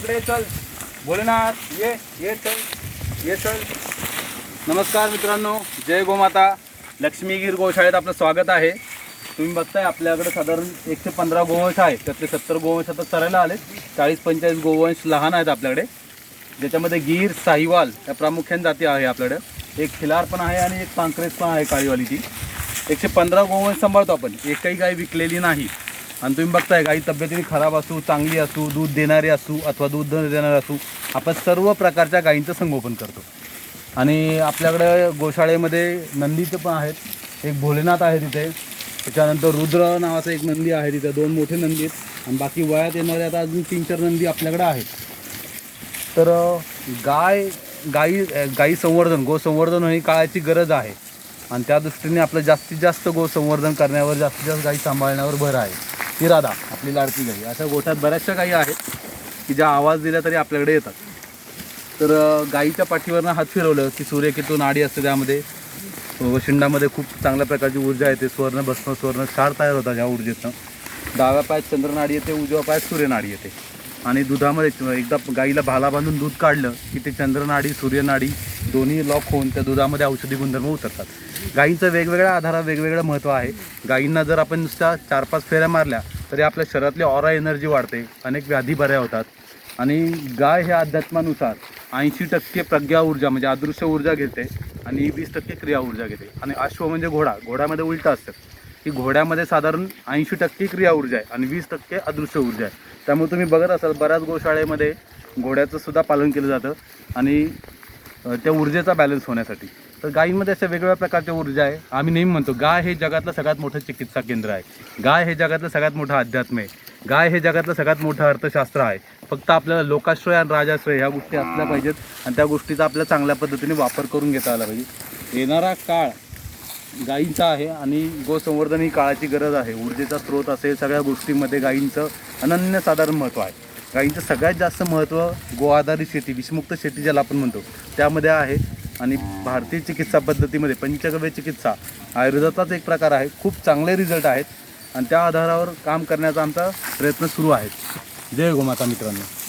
तिकडे चल. भोलेनाथ ये ये चल ये चल. नमस्कार मित्रांनो जय गोमाता. लक्ष्मीगीर गोशाळेत आपलं स्वागत आहे. तुम्ही बघताय आपल्याकडे साधारण एकशे पंधरा गोवंश आहे. त्यातले सत्तर गोवंश आता चरायला आले चाळीस पंचेचाळीस गोवंश लहान आहेत आपल्याकडे. ज्याच्यामध्ये गीर साहिवाल या प्रामुख्याने जाती आहे आपल्याकडे. एक खिलार पण आहे आणि एक पांकरेज पण आहे काळीवालीची. एकशे पंधरा गोवंश सांभाळतो आपण. एकही गाय विकलेली नाही. आणि तुम्ही बघताय गाई तब्येतीने खराब असू चांगली असू दूध देणारी असू अथवा दूध न देणारी असू आपण सर्व प्रकारच्या गायींचं संगोपन करतो. आणि आपल्याकडे गोशाळेमध्ये नंदीचं पण आहेत. एक भोलेनाथ आहे तिथे. त्याच्यानंतर रुद्र नावाचा एक नंदी आहे तिथे. दोन मोठे नंदी आहेत. आणि बाकी वयात येणारे आता अजून तीन चार नंदी आपल्याकडे आहेत. तर गाय गाई गाई संवर्धन गोसंवर्धन ही काळाची गरज आहे. आणि त्या दृष्टीने आपलं जास्तीत जास्त गोसंवर्धन करण्यावर जास्तीत जास्त गाई सांभाळण्यावर भर आहे. इरादा आपली लाडकी गाई अशा गोठ्यात बऱ्याचशा गाई आहेत की ज्या आवाज दिल्या तरी आपल्याकडे येतात. तर गाईच्या पाठीवरनं हात फिरवलं की सूर्यकेतू नाडी असते त्यामध्ये. शिंडामध्ये खूप चांगल्या प्रकारची ऊर्जा येते. स्वर्ण भस्म स्वर्ण क्षार तयार होतात ह्या ऊर्जेतनं. डाव्या पायात चंद्रनाडी येते उजव्या पायात सूर्यनाडी येते. आणि दुधामध्ये एकदा गाईला भाला बांधून दूध काढलं की ते चंद्रनाडी सूर्यनाडी दोन्ही लॉक होऊन त्या दुधामध्ये औषधी गुणधर्म उतरतात. गाईंचं वेगवेगळ्या आधारावर वेगवेगळं महत्त्व आहे. गाईंना जर आपण नुसत्या चार पाच फेऱ्या मारल्या तरी आपल्या शरीरातली ऑरा एनर्जी वाढते. अनेक व्याधी बऱ्या होतात. आणि गाय हे अध्यात्मानुसार ऐंशी टक्के प्रज्ञा ऊर्जा म्हणजे अदृश्य ऊर्जा घेते आणि वीस टक्के क्रिया ऊर्जा घेते. आणि अश्व म्हणजे घोडा. घोड्यामध्ये उलटं असतं. की घोड्यामध्ये साधारण ऐंशी टक्के क्रिया ऊर्जा आहे आणि वीस टक्के अदृश्य ऊर्जा आहे. त्यामुळे तुम्ही बघत असाल बऱ्याच गोशाळेमध्ये घोड्याचं सुद्धा पालन केलं जातं आणि त्या ऊर्जेचा बॅलन्स होण्यासाठी. तर गायींमध्ये अशा वेगवेगळ्या प्रकारच्या ऊर्जा आहे. आम्ही नेहमी म्हणतो गाय हे जगातलं सगळ्यात मोठं चिकित्सा केंद्र आहे. गाय हे जगातलं सगळ्यात मोठं अध्यात्म आहे. गाय हे जगातलं सगळ्यात मोठं अर्थशास्त्र आहे. फक्त आपल्याला लोकाश्रय आणि राजाश्रय ह्या गोष्टी असल्या पाहिजेत आणि त्या गोष्टीचा आपल्याला चांगल्या पद्धतीने वापर करून घेता आला पाहिजे. येणारा काळ गायींचा आहे आणि गोसंवर्धन ही काळाची गरज आहे. ऊर्जेचा स्रोत असेल सगळ्या गोष्टींमध्ये गायींचं अनन्यसाधारण महत्त्व आहे. गायींचं सगळ्यात जास्त महत्त्व गो आधारित शेती विषमुक्त शेती ज्याला आपण म्हणतो त्यामध्ये आहे आणि भारतीय चिकित्सा पद्धतीमध्ये पंचगव्य चिकित्सा आयुर्वेदाचाच एक प्रकार आहे. खूप चांगले रिझल्ट आहेत. आणि त्या आधारावर काम करण्याचा आमचा प्रयत्न सुरू आहे. जय गोमाता मित्रांनो.